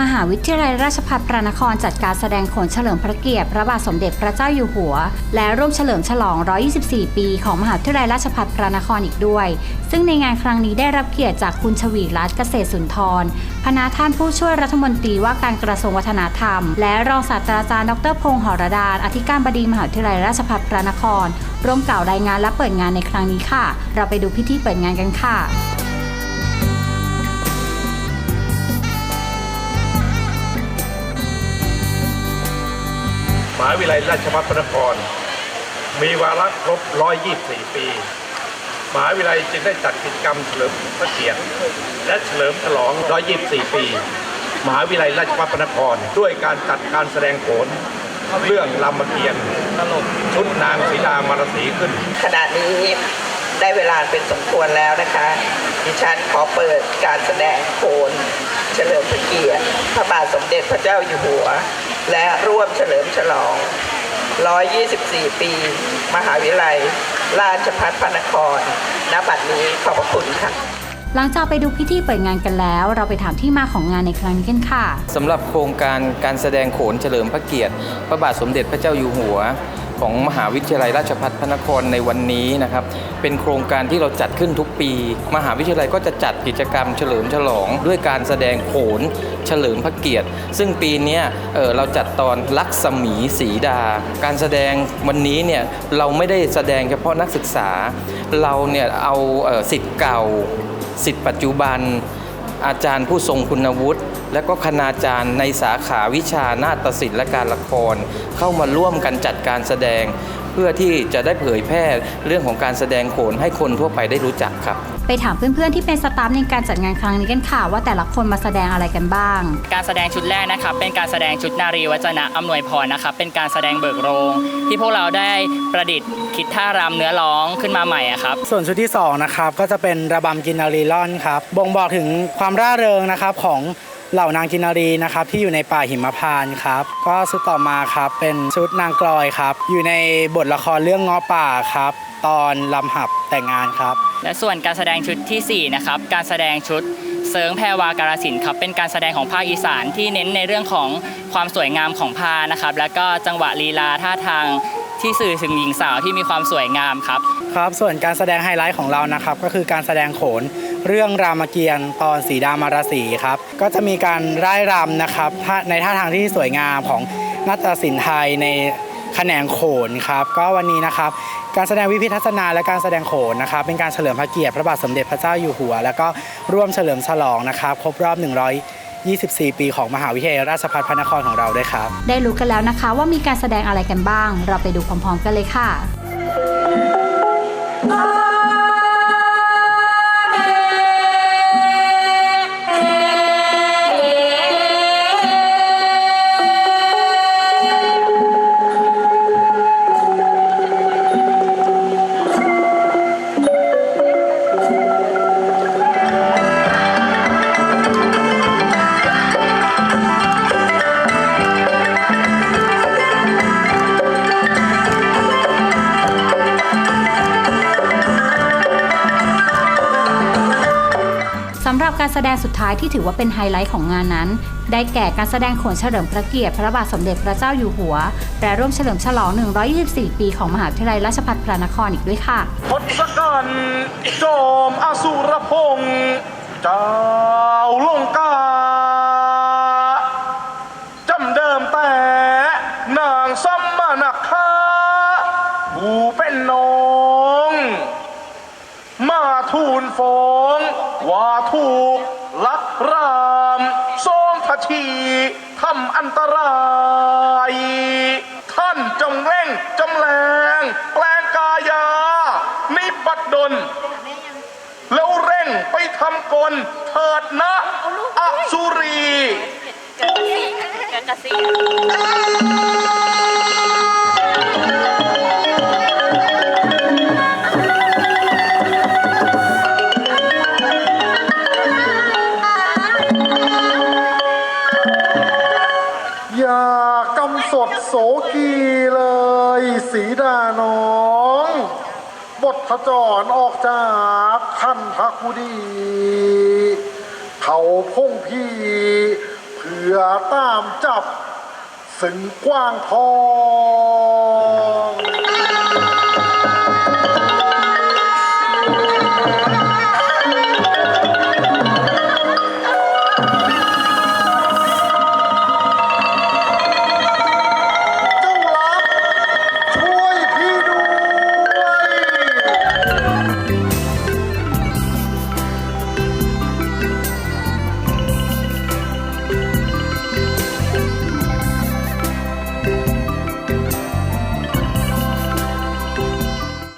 มหาวิทยาลัยราชภัฏพระนครจัดการแสดงโขนเฉลิมพระเกียรติพระบาทสมเด็จพระเจ้าอยู่หัว และร่วมเฉลิมฉลอง 124 ปี ของมหาวิทยาลัยราชภัฏพระนครอีกด้วย ซึ่งในงานครั้งนี้ได้รับเกียรติจากคุณชวีรัตน์เกษตรสุนทรพนาท่านผู้ช่วยรัฐมนตรีว่าการกระทรวงวัฒนธรรม และรองศาสตราจารย์ดรพงษ์หรดาอธิการบดีมหาวิทยาลัยราชภัฏพระนคร ร่วมกล่าวรายงานและเปิดงานในครั้งนี้ค่ะ เราไปดูพิธีเปิดงานกันค่ะ มหาวิทยาลัยราชภัฏพระนคร มีวาระครบ 124 ปีมหาวิทยาลัยจึงได้จัดกิจกรรมเฉลิมพระเกียรติและเฉลิมฉลอง 124 ปี มหาวิทยาลัยราชภัฏพระนคร ด้วยการจัดการแสดงโขนเรื่องรามเกียรติชุดนางสีดามารสีขึ้น ขณะนี้ได้เวลาเป็นสมควรแล้วนะคะ ดิฉันขอเปิดการแสดงโขนเฉลิมพระเกียรติพระบาทสมเด็จพระเจ้าอยู่หัว และร่วมเฉลิมฉลอง 124 ปี มหาวิทยาลัย ราชภัฏพระนคร ณ บัดนี้ขอบพระคุณค่ะ หลังจากไปดูพิธีเปิดงานกันแล้ว เราไปถามที่มาของงานในครั้งนี้กันค่ะ สำหรับโครงการการแสดงโขนเฉลิมพระเกียรติ พระบาทสมเด็จพระเจ้าอยู่หัว ของมหาวิทยาลัยราชภัฏพระนครในวันนี้นะครับ เป็นโครงการที่เราจัดขึ้นทุกปี มหาวิทยาลัยก็จะจัดกิจกรรมเฉลิมฉลอง ด้วยการแสดงโขนเฉลิมพระเกียรติ ซึ่งปีนี้เออเราจัดตอนลักษมีสีดา การแสดงวันนี้เนี่ยเราไม่ได้แสดงเฉพาะนักศึกษา เราเนี่ยเอาสิทธิ์เก่าสิทธิ์ปัจจุบันอาจารย์ผู้ทรงคุณวุฒิ และก็คณาจารย์ในสาขาวิชานาฏศิลป์และการละคร เข้ามาร่วมกันจัดการแสดง เพื่อที่จะได้เผยแพร่เรื่องของการแสดงโขนให้คนทั่วไปได้รู้จักครับ ไปถามเพื่อนๆที่เป็นสตาฟในการจัดงานครั้งนี้กันค่ะว่าแต่ละคนมาแสดงอะไรกันบ้าง การแสดงชุดแรกนะครับเป็นการแสดงชุดนารีวัจนะอำนวยพรนะครับเป็นการแสดงเบิกโรง ที่พวกเราได้ประดิษฐ์คิดท่ารำเนื้อร้องขึ้นมาใหม่อะครับ ส่วนชุดที่2นะครับก็จะเป็นระบำกินนารีล่อนครับบ่งบอกถึงความร่าเริงนะครับของ เหล่านางกินนารีนะครับที่อยู่ในป่าหิมพานต์ครับ ก็ชุดต่อมาครับเป็นชุดนางกลอยครับ อยู่ในบทละครเรื่องง้อป่าครับ ตอนลำหับแต่งงานครับ และส่วนการแสดงชุดทีสี่4นะครับการแสดงชุดเซิงแพรวาการสินครับเป็นการแสดงของภาคอีสานที่เน้นในเรื่องของความสวยงามของผ้านะครับ แล้วก็จังหวะลีลาท่าทางที่สื่อถึงหญิงสาวที่มีความสวยงามครับ ครับ ส่วนการแสดงไฮไลท์ของเรานะครับ ก็คือการแสดงโขน เรื่องรามเกียรติ์ตอนสีดามาราศีครับ ก็จะมีการร่ายรำนะครับในท่าทางที่สวยงามของนาฏศิลป์ไทยในแขนงโขนครับ ก็วันนี้นะครับ การแสดงวิพิทัศนาและการแสดงโขนนะครับ เป็นการเฉลิมพระเกียรติพระบาทสมเด็จพระเจ้าอยู่หัว แล้วก็ร่วมเฉลิมฉลองนะครับ ครบรอบ 124 ปีของมหาวิทยาลัยราชภัฏพระนครของเราด้วยครับ ได้รู้กันแล้วนะคะว่ามีการแสดงอะไรกันบ้าง เราไปดูพร้อมๆ กันเลยค่ะ รับการแสดงสุดท้ายที่ถือว่าเป็นไฮไลท์ของงานนั้น ได้แก่การแสดงโขนเฉลิมพระเกียรติพระบาทสมเด็จพระเจ้าอยู่หัว และร่วมเฉลิมฉลอง 124 ปีของมหาวิทยาลัยราชภัฏพระนครอีกด้วยค่ะทศกัณฐ์โจมอสุรพงษ์เจ้าลงกาจำเดิมแต่นางสมณคาผู้เป็นน้อง มาทูลฟ้องว่า ถูกลักรามทรงพชีทำอันตราย ท่านจงเร่งจำแรงแปลงกายา นิบัดดล แล้วเร่งไปทำกลเถิดนะอสุรีอย่ โสกีเลย สีดาน้อง บทขจรออกจากขันพักกุดี เขาพงพี่เพื่อตามจับสึงกว้างทอง